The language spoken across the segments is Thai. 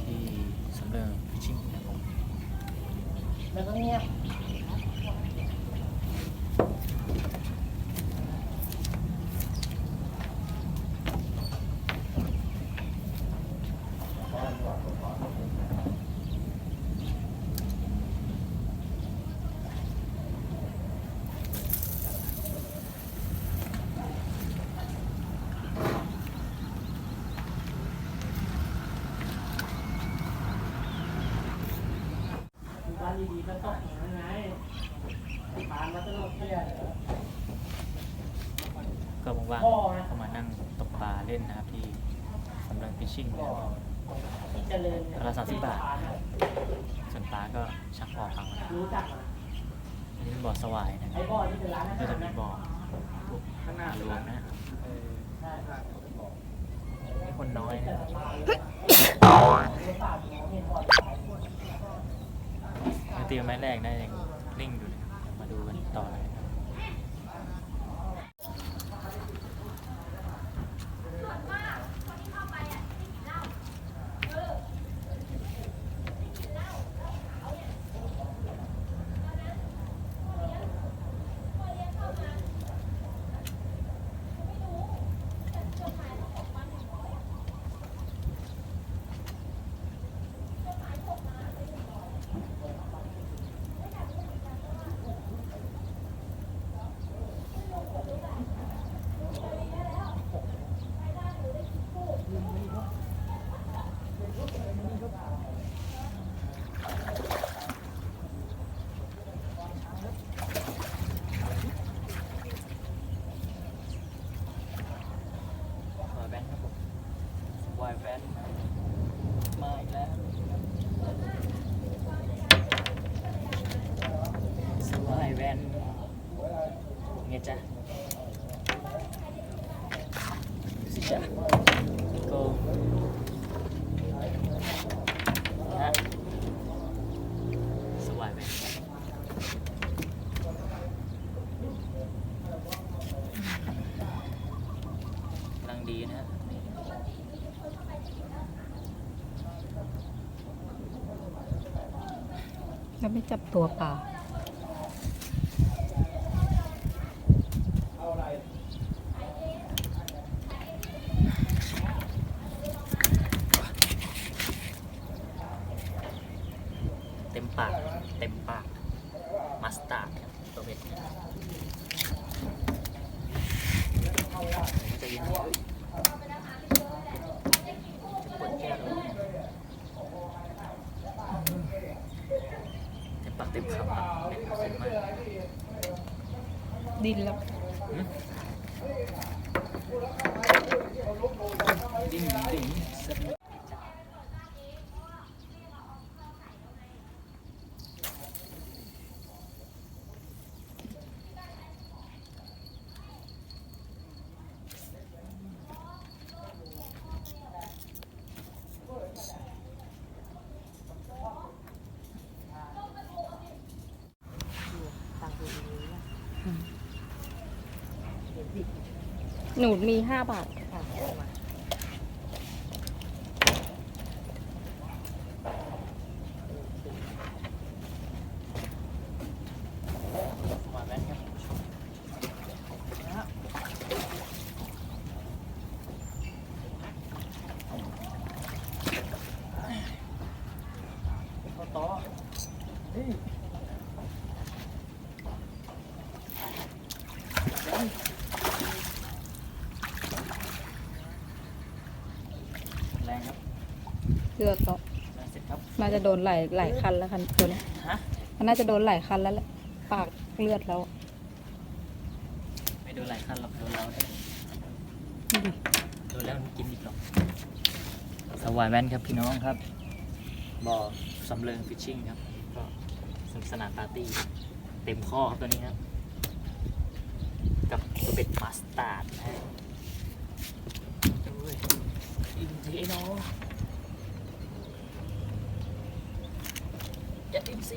ที่สำเริงพิชิ่งครับผมแล้วก็เงียบ ดีๆแล้วตกอย่างนั้นไงปานแล้วก็ลงเที่ยวก็ว่างพ่อนะๆก็มานั่งตกปลาเล่นนะครับที่สำเริงพิชิ่งนะครับที่เจริญเวลา30บาทส่วนปลาก็ชักออกเอานะรู้จักเหรออันนี้เป็นบ่อสวายนะคไอ้รับบ่อที่เป็นร้านอาก็หารจะมีนะบ่อพวกปลารวมนะใช่มีคนน้อยแต่นะละร้านเลยรู้ป่าถึงเห็นบ่อขาย ยังตีไม้แรกได้ยังนิ่งอยู่เลยมาดูกันต่อเลยครับ วายแบนครับผมวายแบนมาอีกแล้วสวายแบนไงจ๊ะดูสิจ๊ะโกนะสวายแบนกำลังดีนะฮะนี่ แล้วไม่จับตัวปลา เต็มปาก เต็มปาก มัสตาร์ดครับตัวเบ็ดเนี่ยจะยังไงปวดแก้วเลยเนี่ยเต็มปากเต็มคำครับเบ็ดคมมากดินแล้วหืมดิ้งดิ้งสักนิด嗯 หนูมีห้าบาทมาแว่นครับนะฮะข้าวต้อเฮ้ยแรงครับ เลือดก็แรงเสร็จครับน่าจะโดนหลายหลายคันแล้วคันตัวเนี้ยฮะมันน่าจะโดนหลายคันแล้วแหละปากเลือดแล้วไม่โดนหลายคันหรอกโดนเราได้ดูดิโดนแล้วมันกินอีกหรอกสวายแว่นครับพี่น้องครับบ่อสำเริงฟิชชิ่งครับก็สนุกสนานปาร์ตี้เต็มข้อครับตัวนี้ครับ กับตัวเป็ดมัสตาร์ดนะฮะโอ้ยอิ่มทีไอ้น้อง สิ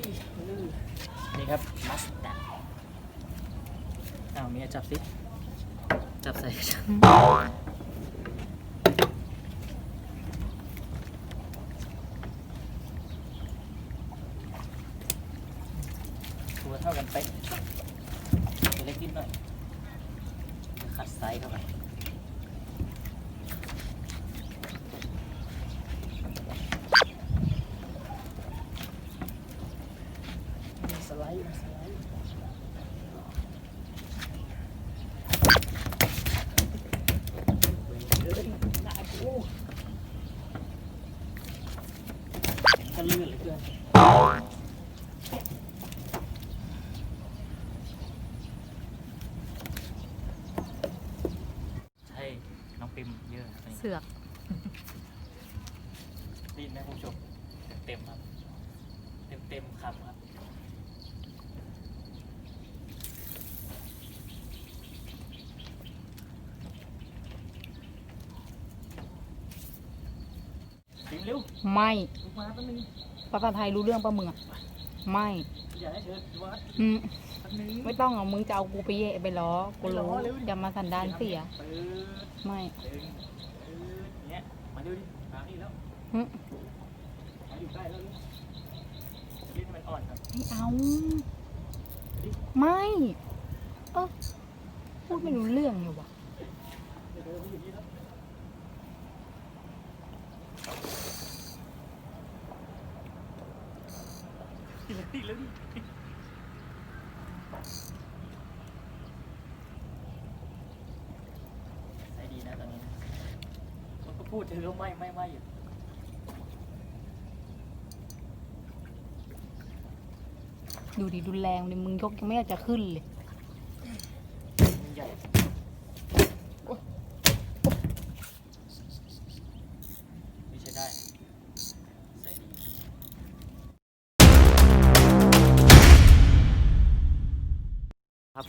นี่ครับมัสตาร์ดอ้าวเมียจับสิ จับใส่กระชังตัวเท่ากันเป๊ะตัวเล็กนิดหน่อยขัดไซส์เข้าไป มีสไลด์มีสไลด์เฮ้ยหน้ากูก็ลื่นเหลือเกินใช่ น้องปิมเยอะครับเสือกดินนะคุณผู้ชมเต็มๆครับ เต็มเต็มๆคำครับปิมเร็วไม่ ลูกมาแป๊บนึงภาษาไทยรู้เรื่องปะมึงอะ ไม่อย่าให้เธอวัดอืมแป๊บนึงไม่ต้องเอามึงจะเอากูไปเยะไปล้อกูรู้ไม่ล้อเร็วดิอย่ามาสันดานเสียปืดไม่ดึงปืดเนี้ยมาดูดิมานี่แล้วหึมาอยู่ใกล้แล้วนี่ลิ้นมันอ่อนครับไม่เอา ไม่เออพูดไม่รู้เรื่องเลยวะ ดีแล้วติดแล้วติดแล้วดิใช้ดีนะตอนนี้นะมันก็พูดเธอก็ไม่ไม่ไม่อยู่ดูดิดูแรงเลยมึงยกยังไม่อยากจะขึ้นเลย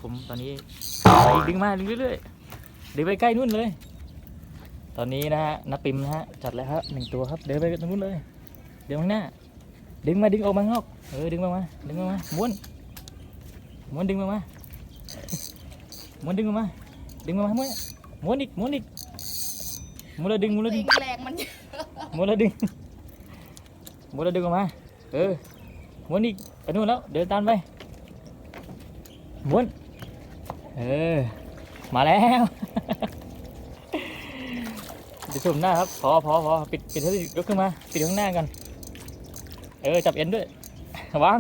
ผมตอนนี้ไปอีกดึงมาดึงเรื่อยๆดึงไปใกล้นู่นเลย ตอนนี้นะฮะนับปิมนะฮะจัดแล้วครับหนึ่งตัวครับเดินไปตรงนู้นเลย เดินข้างหน้า ดึงมาดึงออกมาข้างนอกเออดึงมามาดึงมามาม้วนม้วนดึงมามาม้วนดึงมามาดึงมามาม้วนม้วนอีกม้วนอีกม้วนแล้วดึงม้วนแล้วดึงแรงมันม้วนแล้วดึงม้วนแล้วดึงออกมาเออม้วนอีกไปนู่นแล้วเดินตามไปม้วน เออ มาแล้ว เดี๋ยวชมหน้าครับ พอพอพอปิดปิดให้ยกขึ้นมา ปิดข้างหน้ากัน เออ จับเอ็นด้วยวาง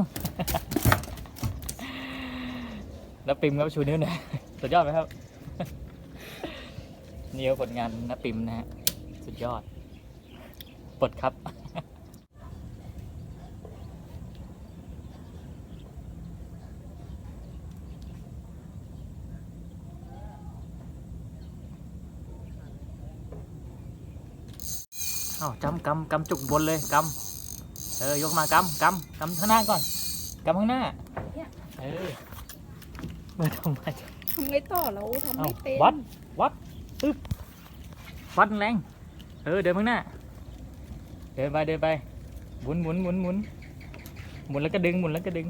แล้วปิมครับชูนิ้วหน่อยสุดยอดไหมครับ นี่คือผลงานนับปิมนะฮะ สุดยอด ปลดครับ อ้าวจำกำกำจุกบนเลยกำเออยกมากำกำกำข้างหน้าก่อนกำข้างหน้าเนี่ยเออไม่ต้องมาทำไงต่อแล้วทำเอาไม่เป็นวัดวัดปึ๊บวัดแรงเออเดินข้างหน้า เดินไปเดินไปหมุนหมุนหมุนหมุนหมุนแล้วก็ดึงหมุนแล้วก็ดึง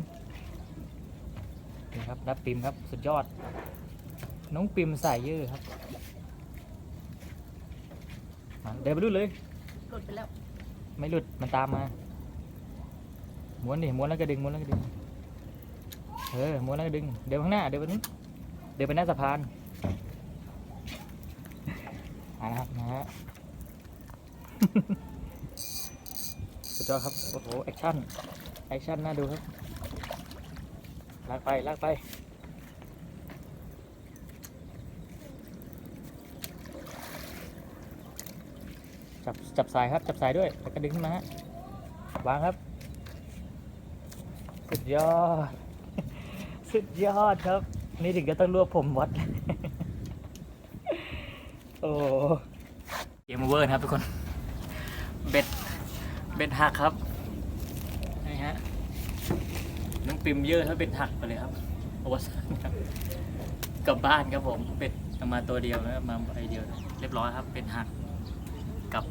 นี่ครับนับปิมครับสุดยอด น้องปิมสายเยอะครับมาเดินไปดูเลย หลุดไปแล้ว ไม่หลุดมันตามมาม้วนดิม้วนแล้วก็ดึงม้วนแล้วก็ดึงเออม้วนแล้วก็ดึงเดินข้างหน้าเดินไปนู้นเดินไปหน้าสะพานอานะครับนะฮะสุดยอดครับโอ้โหแอคชั่นแอคชั่นน่าดูครับลากไปลากไป จับสายครับ จับสายด้วย แล้วก็ดึงขึ้นมาฮะ วางครับ สุดยอด สุดยอดครับ นี่ถึงก็ต้องรวบผมวัด โอ้เกมโอเวอร์นะครับทุกคน เบ็ด เบ็ดหักครับ นี่ฮะน้องปิมเยอะถ้าเบ็ดหักไปเลยครับอวสานครับกลับบ้านครับผมเป็ดเอามาตัวเดียวแล้วมาไอเดียว เรียบร้อยครับ เป็ดหักกับ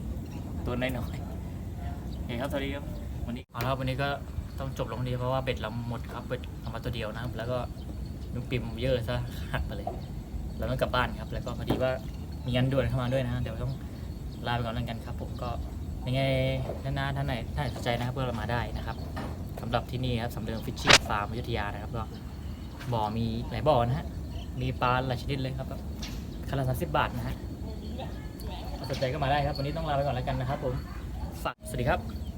ตัวน้อยๆโอเคครับสวัสดีครับวันนี้เอาละครับวันนี้ก็ต้องจบลงดีเพราะว่าเบ็ดเราหมดครับเบ็ดเอามาตัวเดียวนะครับ แล้วก็น้องปิมเยอะซะหักไปเลยเราต้องกลับบ้านครับ แล้วก็พอดีว่ามีงานด่วนเข้ามาด้วยนะ เดี๋ยวต้องลาไปก่อนแล้วกันครับ ผมก็ยังไงนานๆท่านไหนท่านไหนสนใจนะครับก็มาได้นะครับสำหรับที่นี่ครับสำเริงฟิชชิ่งฟาร์มอยุธยานะครับก็บ่อมีหลายบ่อนะฮะมีปลาหลายชนิดเลยครับแบบคันละสามสิบบาทนะฮะ สนใจก็มาได้ครับ วันนี้ต้องลาไปก่อนแล้วกันนะครับผม สวัสดีครับ